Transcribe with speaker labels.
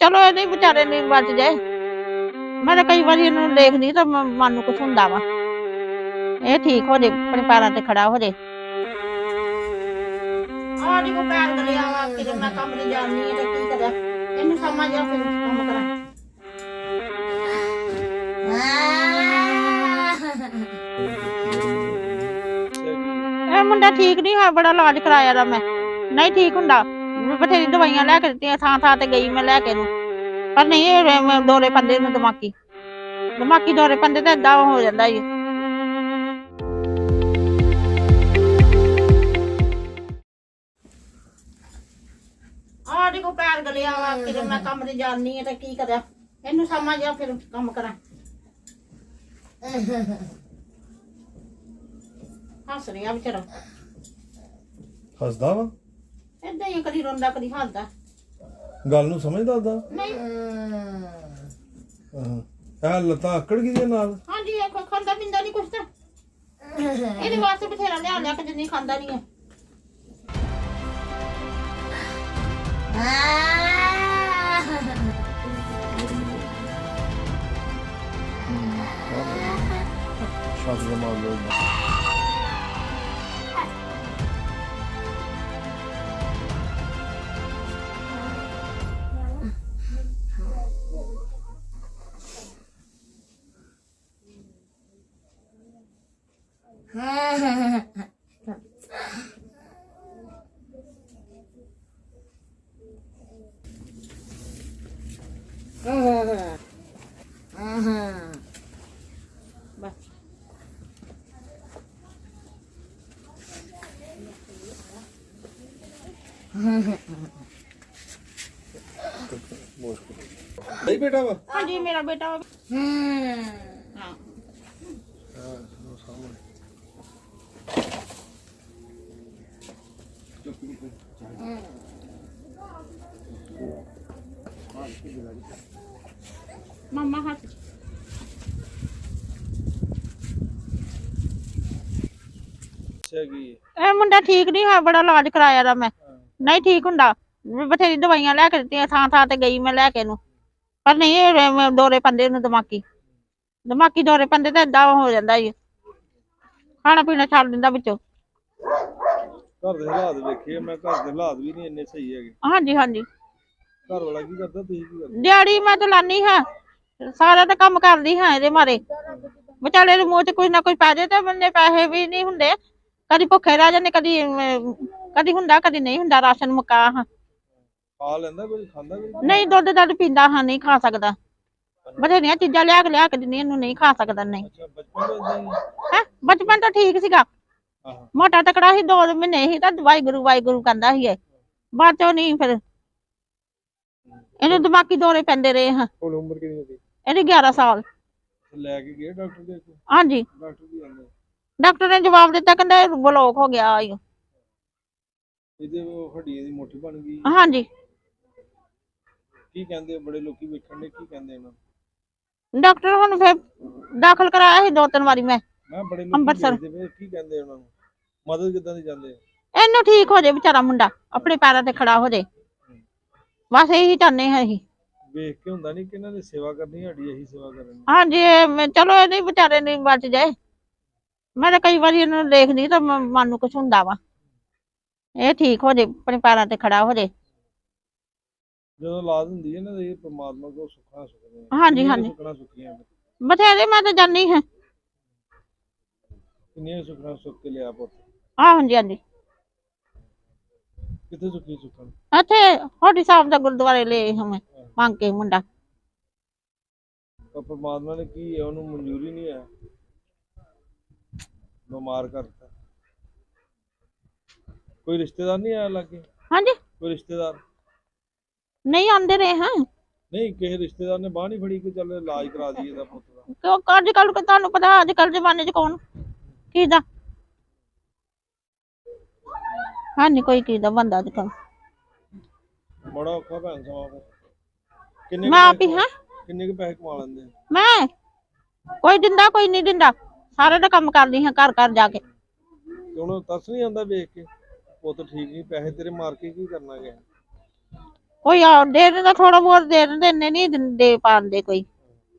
Speaker 1: ਚਲੋ ਇਹਦੇ ਵਿਚਾਰੇ ਨੇ ਬਚ ਜਾਏ। ਮੈਂ ਤਾਂ ਕਈ ਵਾਰੀ ਇਹਨੂੰ ਦੇਖਦੀ ਤਾਂ ਮ- ਮਨ ਨੂੰ ਕੁਛ ਹੁੰਦਾ ਵਾ। ਇਹ ਠੀਕ ਹੋ ਜੇ ਆਪਣੇ ਪੈਰਾਂ ਤੇ ਖੜਾ ਹੋ ਜੇ। ਆੜੀ ਕੋ ਪੈਰ ਗਲਿਆ ਵਾ ਕਿ ਮੈਂ ਕੰਮ ਨਹੀਂ ਜਾਣੀ ਤੇ ਕੀ ਕਰਾਂ? ਇਹਨੂੰ ਸਮਝ ਆ ਫਿਰ ਕੰਮ ਕਰਾਂ? ਇਹ ਮੁੰਡਾ ਠੀਕ ਨਹੀਂ ਹੈ ਬੜਾ ਇਲਾਜ ਕਰਾਇਆ ਦਾ ਮੈਂ। ਨਹੀਂ ਠੀਕ ਹੁੰਦਾ। ਬਥੇਰੀ ਦਵਾਈਆਂ ਲੈ ਕੇ ਦਿੱਤੀਆਂ ਥਾਂ ਥਾਂ ਤੇ ਗਈ ਮੈਂ ਲੈ ਕੇ ਨੂੰ ਪਰ ਨਹੀਂ ਇਹ ਮੈਂ ਦੌਰੇ ਪੰਦੇ ਨੂੰ ਦਿਮਾਗੀ। ਦਿਮਾਗੀ ਦੌਰੇ ਪੰਦੇ ਤੇ ਏਦਾਂ ਹੋ ਜਾਂਦਾ ਜੀ। ਆੜੀ ਕੋ ਪੈਰ ਗਲਿਆ ਵਾ ਕਿ ਮੈਂ ਕੰਮ ਨਹੀਂ ਜਾਣੀ ਤੇ ਕੀ ਕਰਾਂ? ਇਹਨੂੰ ਸਮਝ ਆ ਫਿਰ ਕੰਮ ਕਰਾਂ। ਹੱਸ ਰਿਹਾ ਵਿਚਾਰਾ।
Speaker 2: ਹੱਸਦਾ ਵਾ?
Speaker 1: ਏਦਾਂ ਹੀ ਕਦੀ ਰੋਂਦਾ ਕਦੀ ਹੱਸਦਾ
Speaker 2: ਗੱਲ ਨੂੰ ਸਮਝਦਾ ਦਾ
Speaker 1: ਨਹੀਂ।
Speaker 2: ਇਹ ਲੱਤਾਂ ਆਕੜ ਗਈ ਦੇ ਨਾਲ?
Speaker 1: ਹਾਂਜੀ ਇਹ ਕੋਈ ਖਾਂਦਾ ਪਿੰਦਾ ਨਹੀਂ ਕੁਛ ਤਾਂ। ਇਹਦੇ ਵਾਸਤੇ ਬਥੇਰਾ ਲਿਆ ਲਿਆ ਕੇ ਜਿੰਨੀ ਖਾਂਦਾ ਨਹੀਂ ਹੈ।
Speaker 2: ਸ਼ਾਂਤ ਜਮਾ ਲੋ
Speaker 1: ਬਸ
Speaker 2: ਨਹੀਂ ਬੇਟਾ ਵਾ
Speaker 1: ਹਾਂਜੀ ਮੇਰਾ ਬੇਟਾ ਵਾ। ਹਾਂ ਮਮਾ ਹੱਥ
Speaker 2: ਹੈਗੀ
Speaker 1: ਇਹ ਮੁੰਡਾ ਠੀਕ ਨਹੀਂ ਹੋਇਆ, ਬੜਾ ਇਲਾਜ ਕਰਾਇਆ ਦਾ ਮੈਂ। ਨਹੀਂ ਠੀਕ ਹੁੰਦਾ। ਬਥੇਰੀ ਦਵਾਈਆਂ ਲੈ ਕੇ ਦਿੱਤੀਆਂ, ਥਾਂ ਥਾਂ ਤੇ ਗਈ ਮੈਂ ਲੈ ਕੇ ਨੂੰ ਪਰ ਨਹੀਂ, ਇਹ ਮੈਂ ਦੌਰੇ ਪੰਦੇ ਨੂੰ ਦਿਮਾਗੀ। ਦਿਮਾਗੀ ਦੌਰੇ ਪੰਦੇ ਤਾਂ ਏਦਾਂ ਹੋ ਜਾਂਦਾ ਜੀ ਖਾਣਾ ਪੀਣਾ ਛੱਡ ਦਿੰਦਾ ਵਿੱਚੋਂ।
Speaker 2: ਘਰ ਦੇ ਹਾਲਾਤ ਵੇਖੇ ਮੈਂ ਘਰ ਦੇ ਹਾਲਾਤ ਵੀ ਨਹੀਂ ਇੰਨੇ ਸਹੀ ਹੈਗੇ।
Speaker 1: ਹਾਂਜੀ ਹਾਂਜੀ।
Speaker 2: ਘਰ ਵਾਲਾ ਕੀ ਕਰਦਾ ਤੁਸੀਂ ਕੀ ਕਰਦੇ?
Speaker 1: ਦਿਹਾੜੀ ਮੈਂ ਤਾਂ ਲਾਨੀ ਹਾਂ ਸਾਰਾ ਤਾਂ ਕੰਮ ਕਰਦੀ ਹਾਂ ਇਹਦੇ ਮਾਰੇ। ਵਿਚਾਲੇ ਦੇ ਮੂੰਹ 'ਚ ਕੁਝ ਨਾ ਕੁਝ ਪੈ ਜਾਏ ਤੇ ਬੰਦੇ ਪੈਸੇ ਵੀ ਨਹੀਂ ਹੁੰਦੇ। ਕਦੀ ਭੁੱਖੇ ਰਹਿ ਜਾਂਦੇ ਕਦੀ ਅਮ, ਕਦੀ ਹੁੰਦਾ ਕਦੀ ਨਹੀਂ ਹੁੰਦਾ ਰਾਸ਼ਨ ਮੁਕਾ ਹਾਂ।
Speaker 2: ਖਾ ਲੈਂਦਾ ਕੋਈ ਖਾਂਦਾ
Speaker 1: ਨਹੀਂ ਦੁੱਧ ਦੱਧ ਪੀਂਦਾ ਹਾਂ ਨਹੀਂ ਖਾ ਸਕਦਾ। ਬਥੇਰੀਆਂ ਚੀਜ਼ਾਂ ਲਿਆ ਕੇ ਲਿਆ ਕੇ ਦਿੰਦੀ ਇਹਨੂੰ ਨਹੀਂ ਖਾ ਸਕਦਾ ਨਹੀਂ।
Speaker 2: ਅੱਛਾ ਬਚਪਨ ਤੋਂ ਇਦਾਂ ਹੀ।
Speaker 1: ਹੈ? ਬਚਪਨ ਤੋਂ ਠੀਕ ਸੀਗਾ।
Speaker 2: ਆਹੋ।
Speaker 1: ਮੋਟਾ ਤਕੜਾ ਸੀ ਦੋ ਮਹੀਨੇ ਸੀ ਤਾਂ ਵਾਹਿਗੁਰੂ ਵਾਹਿਗੁਰੂ ਕਹਿੰਦਾ ਸੀ ਇਹ। ਬਾਅਦ ਚੋਂ ਨਹੀਂ ਫਿਰ। ਇਹਨੂੰ ਦਿਮਾਗੀ ਦੌਰੇ ਪੈਂਦੇ ਰਹੇ ਹਾਂ।
Speaker 2: ਹੁਣ ਉਮਰ ਕਿੰਨੀ ਹੋਈ
Speaker 1: ਇਹਦੀ 11 ਸਾਲ।
Speaker 2: ਲੈ ਕੇ ਗਏ ਡਾਕਟਰ ਦੇ ਕੋਲ?
Speaker 1: ਹਾਂਜੀ।
Speaker 2: ਡਾਕਟਰ ਕਹਿੰਦੇ
Speaker 1: ਡਾਕਟਰ ਨੇ ਜਵਾਬ ਦਿੱਤਾ ਕਹਿੰਦਾ ਇਹ ਬਲੌਕ ਹੋ ਗਿਆ ਈ।
Speaker 2: ਇਹਦੇ ਉਹ ਹੱਡੀਆਂ ਦੀ ਮੋਟੀ ਬਣ ਗਈ।
Speaker 1: ਹਾਂਜੀ।
Speaker 2: ਕੀ ਕਹਿੰਦੇ ਬੜੇ ਲੋਕੀ ਵੇਖਣ ਨੇ ਕੀ ਕਹਿੰਦੇ ਇਹਨਾਂ ਨੂੰ?
Speaker 1: ਡਾਕਟਰ ਹੁਣ ਫਿਰ ਦਾਖਲ ਕਰਾਇਆ ਸੀ ਦੋ ਤਿੰਨ ਵਾਰੀ ਮੈਂ।
Speaker 2: ਮੈਂ ਕਿਹਾ ਬੜੇ ਲੋਕੀ
Speaker 1: ਅੰਮ੍ਰਿਤਸਰ।
Speaker 2: ਵੇਖਦੇ ਪਏ ਕੀ ਕਹਿੰਦੇ ਉਹਨਾਂ ਨੂੰ? ਮਦਦ ਕਿੱਦਾਂ ਦੀ ਜਾਂਦੇ ਆ?
Speaker 1: ਇਹਨੂੰ ਠੀਕ ਹੋ ਜਾਏ ਵਿਚਾਰਾ ਮੁੰਡਾ ਆਪਣੇ ਪੈਰਾਂ ਤੇ ਖੜਾ ਹੋ ਜਾਏ ਬਸ ਇਹੀ ਚਾਹੁੰਦੇ ਹਾਂ ਅਸੀਂ।
Speaker 2: ਵੇਖ ਕੇ ਹੁੰਦਾ ਨਹੀਂ ਕਿ ਇਹਨਾਂ ਦੀ ਸੇਵਾ ਕਰਨੀ ਸਾਡੀ ਇਹੀ ਸੇਵਾ ਕਰਨੀ।
Speaker 1: ਹਾਂਜੀ ਇਹ ਮੈਂ- ਚਲੋ ਇਹਦੇ ਵਿਚਾਰੇ ਨੇ ਬਚ ਜਾਏ। ਮੈਂ ਤਾਂ ਕਈ ਵਾਰੀ ਇਹਨੂੰ ਦੇਖਦੀ ਤਾਂ ਮ- ਮਨ ਨੂੰ ਕੁਛ ਹੁੰਦਾ ਵਾ। ਇਹ ਠੀਕ ਹੋ ਜਾਏ ਆਪਣੇ ਪੈਰਾਂ ਤੇ ਖੜਾ ਹੋ ਜਾਏ
Speaker 2: ਜਦੋਂ ਔਲਾਦ ਹੁੰਦੀ ਹੈ ਨਾ ਤਾਂ ਇਹ ਪ੍ਰਮਾਤਮਾ ਕੋਲ ਸੁੱਖਾਂ ਸੁੱਖਦੇ ਆ।
Speaker 1: ਹਾਂਜੀ,
Speaker 2: ਕਿੰਨੀਆਂ
Speaker 1: ਹਾਂਜੀ।
Speaker 2: ਸੁੱਖਣਾ ਸੁੱਖੀਆਂ ਨੇ।
Speaker 1: ਬਥੇਰੇ ਮੈਂ ਤਾਂ ਜਾਨੀ ਹਾਂ।
Speaker 2: ਕਿੰਨੀਆਂ ਸੁੱਖਣਾ ਸੁੱਖ ਕੇ ਲਿਆ ਪੁੱਤ?
Speaker 1: ਆ ਹਾਂਜੀ ਹਾਂਜੀ।
Speaker 2: ਕਿੱਥੇ ਸੁੱਖੀ ਸੁੱਖਣ
Speaker 1: ਇੱਥੇ ਹੋਡੀ ਸਾਹਿਬ ਦਾ ਗੁਰਦੁਆਰੇ ਲੈ ਹਮੇ ਮੰਗ ਕੇ ਮੁੰਡਾ।
Speaker 2: ਪਰ ਪ੍ਰਮਾਤਮਾ ਨੇ ਕੀ ਹੈ ਉਹਨੂੰ ਮਨਜ਼ੂਰੀ ਨਹੀਂ ਹੈ? ਬਿਮਾਰ ਕਰਤਾ। ਕੋਈ ਰਿਸ਼ਤੇਦਾਰ ਨਹੀਂ ਆਇਆ ਲੱਗੇ?
Speaker 1: ਹਾਂਜੀ।
Speaker 2: ਕੋਈ ਰਿਸ਼ਤੇਦਾਰ?
Speaker 1: ਨਹੀਂ ਆਉਂਦੇ ਰਹੇ ਹਾਂ।
Speaker 2: ਨਹੀਂ ਕਿਸੇ ਰਿਸ਼ਤੇਦਾਰ ਨੇ ਬਾਹ ਨਹੀਂ ਫੜੀ ਕਿ ਚੱਲ ਇਲਾਜ ਕਰਾ ਦਈਏ ਦਾ ਪੁੱਤ ਦਾ।
Speaker 1: ਕਿਉਂ ਅੱਜ ਕੱਲ ਤੁਹਾਨੂੰ ਪਤਾ ਅੱਜ ਕੱਲ ਜ਼ਮਾਨੇ 'ਚ ਕੌਣ? ਕੀ ਦਾ? ਹਾਂ ਨਹੀਂ ਕੋਈ ਕੀ ਦਾ ਬੰਦਾ ਅੱਜ ਕੱਲ
Speaker 2: ਬੜਾ ਔਖਾ ਭੈਣ ਸਮਾਂ ਫਿਰ। ਕਿੰਨੇ ਕੁ
Speaker 1: ਮੈਂ ਆਪ ਹੀ
Speaker 2: ਪੈਸੇ-
Speaker 1: ਹਾਂ।
Speaker 2: ਕਿੰਨੇ ਕੁ ਪੈਸੇ ਕਮਾ ਲੈਂਦੇ ਆ?
Speaker 1: ਮੈਂ? ਕੋਈ ਦਿੰਦਾ ਕੋਈ ਨਹੀਂ ਦਿੰਦਾ। ਸਾਰੇ ਦਾ ਕੰਮ ਕਰਦੀ ਹਾਂ ਘਰ ਘਰ ਜਾ ਕੇ।
Speaker 2: ਤੇ ਉਹਨੂੰ ਤਰਸ ਨਹੀਂ ਆਉਂਦਾ ਵੇਖ ਕੇ। ਪੁੱਤ ਠੀਕ ਨਹੀਂ ਪੈਸੇ ਤੇਰੇ ਮਾਰ ਕੇ ਕੀ ਕਰਨਾ ਗਿਆ
Speaker 1: ਕੋਈ ਆ ਦੇ ਦਿੰਦਾ ਥੋੜਾ ਬਹੁਤ ਦੇ ਦਿੰਦੇ ਇੰਨੇ ਨਹੀਂ ਦੇ ਪਾਉਂਦੇ ਕੋਈ।